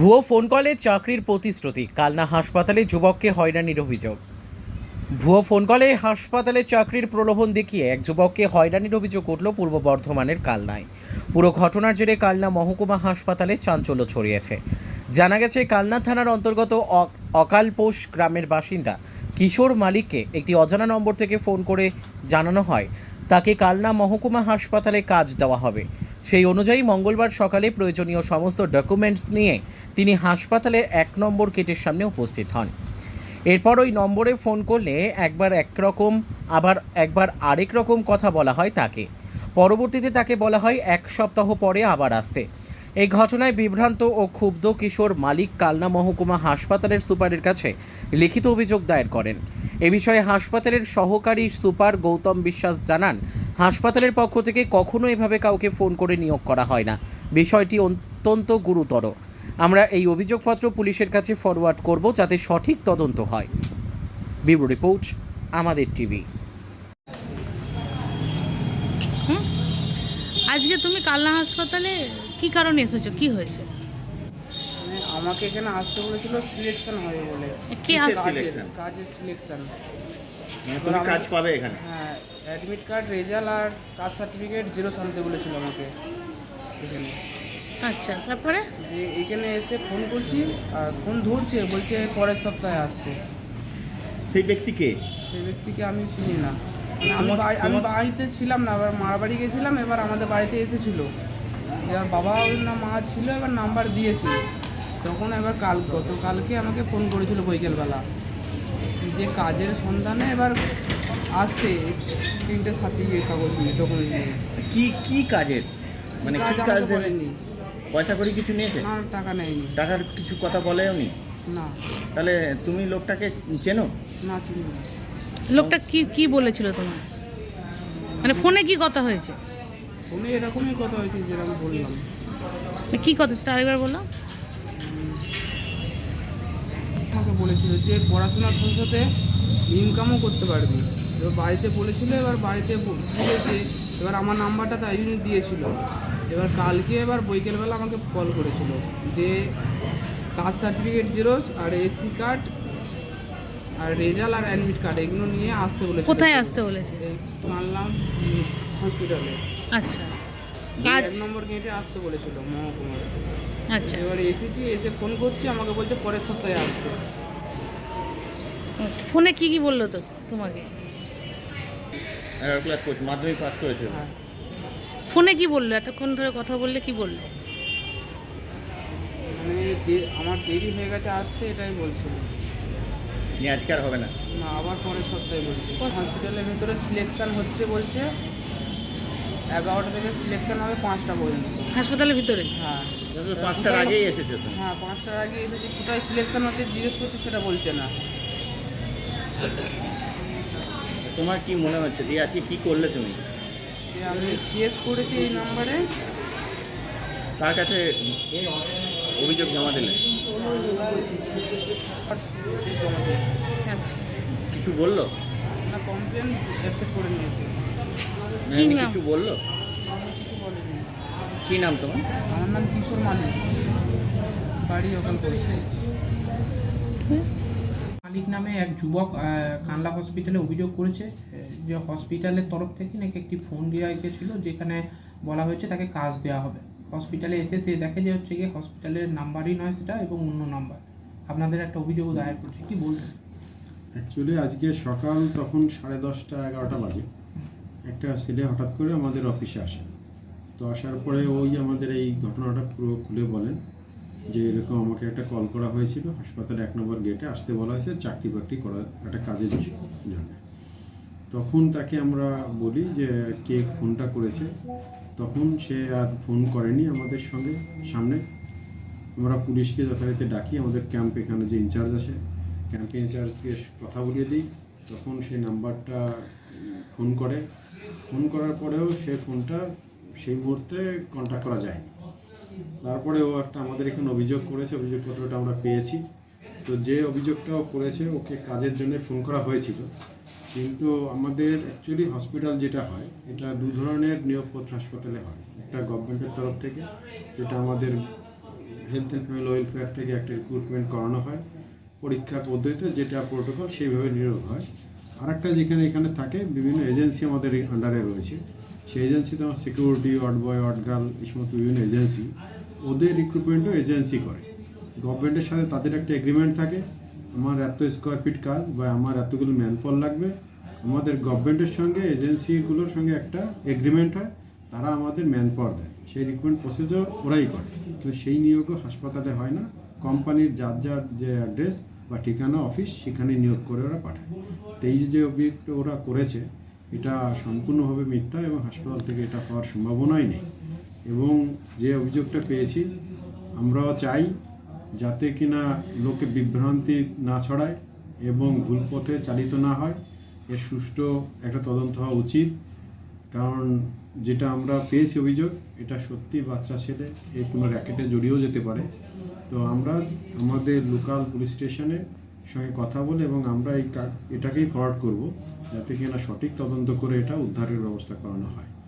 ভুয়ো ফোন কলে চাকরির প্রতিশ্রুতি। কালনা হাসপাতালে যুবককে হয়রানির অভিযোগ। ভুয়ো ফোন কলে হাসপাতালে চাকরির প্রলোভন দেখিয়ে এক যুবককে হয়রানির অভিযোগ উঠল পূর্ব বর্ধমানের কালনায়। পুরো ঘটনার জেরে কালনা মহকুমা হাসপাতালে চাঞ্চল্য ছড়িয়েছে। জানা গেছে, কালনা থানার অন্তর্গত অকালপোষ গ্রামের বাসিন্দা কিশোর মালিককে একটি অজানা নম্বর থেকে ফোন করে জানানো হয়। তাকে কালনা মহকুমা হাসপাতালে কাজ দেওয়া হবে। সেই অনুযায়ী মঙ্গলবার সকালে প্রয়োজনীয় সমস্ত ডকুমেন্টস নিয়ে তিনি হাসপাতালে এক নম্বর গেটের সামনে উপস্থিত হন। এরপর ওই নম্বরে ফোন করলে একবার একরকম আবার একবার আরেক রকম কথা বলা হয় তাকে। পরবর্তীতে তাকে বলা হয় এক সপ্তাহ পরে আবার আসতে। এই ঘটনায় বিভ্রান্ত ও ক্ষুব্ধ কিশোর মালিক কালনা মহকুমা হাসপাতালের সুপারের কাছে লিখিত অভিযোগ দায়ের করেন। এ বিষয়ে হাসপাতালের সহকারী সুপার গৌতম বিশ্বাস জানান, হাসপাতালের পক্ষ থেকে কখনো এভাবে কাউকে ফোন করে নিয়োগ করা হয় না। বিষয়টি অত্যন্ত গুরুতর। আমরা এই অভিযোগপত্র পুলিশের কাছে ফরওয়ার্ড করব যাতে সঠিক তদন্ত হয়। ব্যুরো রিপোর্ট, আমাদের টিভি। আজকে তুমি কালনা হাসপাতালে কি কারণে এসেছ? কি হয়েছে? আমাকে এখানে আসতে বলেছিল সিলেকশন হবে বলে। কি আসছে? কাজের কাজের সিলেকশন মানে তুমি কাজ পাবে এখানে? হ্যাঁ অ্যাডমিট কার্ড রেজাল্ট আর কাস্ট সার্টিফিকেট জিরো আনতে বলেছিল আমাকে এখানে। আচ্ছা তারপরে? যে এখানে এসে ফোন করছি আর ফোন ধরছে বলছে পরের সপ্তাহে আসতে সেই ব্যক্তিকে সেই ব্যক্তিকে আমি চিনি না। মানে আমি বাড়িতে ছিলাম না এবার মার বাড়ি গেছিলাম এবার আমাদের বাড়িতে এসেছিল। এবার বাবা না মা ছিল এবার নাম্বার দিয়েছে। তখন এবার কাল গতকালকে আমাকে ফোন করেছিল বৈকালবেলা যে কাজের সন্ধানে এবার আসতে তিনটে সার্টিফিকেট কাগজ নিয়ে ডকুমেন্ট নিয়ে। কি কি কাজের? মানে কি কাজ কাজ আমাকে দেবে পয়সা করে কিছু নিয়েছে? না টাকা নেয়নি। টাকার কিছু কথা বলে নি। না তাহলে তুমি লোকটাকে চেনো? না চিনি না। লোকটা কি কি বলেছিল তোমার মানে ফোনে কি কথা হয়েছে? ফোনে এরকমই কথা হয়েছে যেরকম বললাম। কি কথা সেটা আরেকবার বললাম আমাকে বলেছিল যে পড়াশোনার সাথে সাথে ইনকামও করতে পারবি। এবার বাড়িতে বলেছিল এবার বাড়িতে বলেছে এবার আমার নাম্বারটা তাই জন্য দিয়েছিল। এবার কালকে এবার বৈকালবেলা আমাকে কল করেছিল যে কাস্ট সার্টিফিকেট জেরক্স আর এসি কার্ড আর রেজাল্ট আর অ্যাডমিট কার্ড এগুলো নিয়ে আসতে বলেছে কোথায় আসতে বলেছে? মানলাম হসপিটালে। আচ্ছা। কাজ নম্বর গেটে আসতে বলেছিল মহকুমার। আচ্ছা। এবারে এসেছি এসে ফোন করছি আমাকে বলছে পরের সপ্তাহে আসতে ফোনে কি কি বলল তো তোমাকে? ক্লাস করছে মাধ্যমিক পাস করেছে। হ্যাঁ। ফোনে কি বলল? এতক্ষণ ধরে কথা বললে কি বলল? মানে আমার দেরি হয়ে গেছে আসতে এটাই বলছিল। আজকে আর হবে না। না আবার পরের সপ্তাহে বলছে। হসপিটালের ভেতরে সিলেকশন হচ্ছে বলছে। এগারোটা থেকে সিলেকশন হবে পাঁচটা পর্যন্ত। হাসপাতালের ভিতরে? হ্যাঁ। পাঁচটার আগেই এসেছ তুমি? হ্যাঁ পাঁচটার আগে এসেছে। কোথায় সিলেকশন হচ্ছে জিজ্ঞেস করছে সেটা বলছে না। তোমার কি মনে হচ্ছে? দিয়ে আজকে কি করলে তুমি? আমি কেস করেছি এই নাম্বারে। তার কাছে অভিযোগ জমা দিলে? জমা আচ্ছা। কিছু বলল? না কমপ্লেন অ্যাকসেপ্ট করে নিয়েছি। কি নাম? কিছু বলল? কিছু বলিনি কি নাম তোমার? আমার নাম কিশোর মালিক। বাড়ি ওখান মালিক নামে এক যুবক আহ, কানলা হসপিটালে অভিযোগ করেছে আহ, যে হসপিটালের তরফ থেকে নাকি একটি ফোন দেওয়া গিয়েছিল যেখানে বলা হয়েছে তাকে কাজ দেওয়া হবে। হসপিটালে এসে সে দেখে যে হচ্ছে গিয়ে হসপিটালের নাম্বারই নয় সেটা এবং অন্য নাম্বার আপনাদের একটা অভিযোগ দায়ের করছে কি বলবেন? অ্যাকচুয়ালি আজকে সকাল তখন সাড়ে দশটা এগারোটা বাজে। একটা ছেলে হঠাৎ করে আমাদের অফিসে আসে। তো আসার পরে ওই আমাদের এই ঘটনাটা পুরো খুলে বলেন যে এরকম আমাকে একটা কল করা হয়েছিল। হাসপাতালে এক নম্বর গেটে আসতে বলা হয়েছে, চাকরি বাকরি করার একটা কাজের জন্য। তখন তাকে আমরা বলি যে কে ফোনটা করেছে। তখন সে আর ফোন করেনি আমাদের সঙ্গে সামনে। আমরা পুলিশকে যথারীতি ডাকি, আমাদের ক্যাম্প এখানে যে ইনচার্জ আছে, ক্যাম্প ইনচার্জকে কথা বলিয়ে দিই। তখন সেই নাম্বারটা ফোন করে। ফোন করার পরেও সে ফোনটা সেই মুহূর্তে কন্ট্যাক্ট করা যায়নি। তারপরে ও একটা আমাদের এখানে অভিযোগ করেছে, অভিযোগপত্রটা আমরা পেয়েছি। তো যে অভিযোগটা ও করেছে, ওকে কাজের জন্য ফোন করা হয়েছিল। কিন্তু আমাদের অ্যাকচুয়ালি হসপিটাল যেটা হয়, এটা দু ধরনের নিয়োগপত্র হাসপাতালে হয়। একটা গভর্নমেন্টের তরফ থেকে, যেটা আমাদের হেলথ অ্যান্ড ফ্যামিলি ওয়েলফেয়ার থেকে একটা রিক্রুটমেন্ট করানো হয়, পরীক্ষার পদ্ধতিতে যেটা প্রোটোকল সেইভাবে নিয়োগ হয়। আরেকটা যেখানে এখানে থাকে, বিভিন্ন এজেন্সি আমাদের আন্ডারে রয়েছে। সেই এজেন্সিতে আমার security ward boy ward girl এই সমস্ত বিভিন্ন এজেন্সি ওদের রিক্রুটমেন্টও এজেন্সি করে। গভর্নমেন্টের সাথে তাদের একটা এগ্রিমেন্ট থাকে, আমার এত স্কোয়ার ফিট কাজ বা আমার এতগুলো ম্যানপল লাগবে। আমাদের গভর্নমেন্টের সঙ্গে এজেন্সিগুলোর সঙ্গে একটা এগ্রিমেন্ট হয়, তারা আমাদের ম্যানপাওয়ার দেয়। সেই রিক্রুটমেন্ট প্রসিজার ওরাই করে। কিন্তু সেই নিয়োগও হাসপাতালে হয় না। কোম্পানির যার যার যে অ্যাড্রেস বা ঠিকানা অফিস সেখানে নিয়োগ করে ওরা পাঠায়। তো এই যে অভিযোগ ওরা করেছে, এটা সম্পূর্ণভাবে মিথ্যা এবং হাসপাতাল থেকে এটা হওয়ার সম্ভাবনাই নেই। এবং যে অভিযোগটা পেয়েছি, আমরাও চাই যাতে কিনা লোকে বিভ্রান্তি না ছড়ায় এবং ভুল পথে চালিত না হয়। এর সুষ্ঠু একটা তদন্ত হওয়া উচিত। কারণ যেটা আমরা পেয়েছি অভিযোগ, এটা সত্যি বাচ্চা ছেলে, এর কোনো র্যাকেটে জড়িয়েও যেতে পারে। তো আমরা আমাদের লোকাল পুলিশ স্টেশনের সঙ্গে কথা বলে এবং আমরা এই এটাকেই ফরওয়ার্ড করব, যাতে কিনা সঠিক তদন্ত করে এটা উদ্ধারের ব্যবস্থা করানো হয়।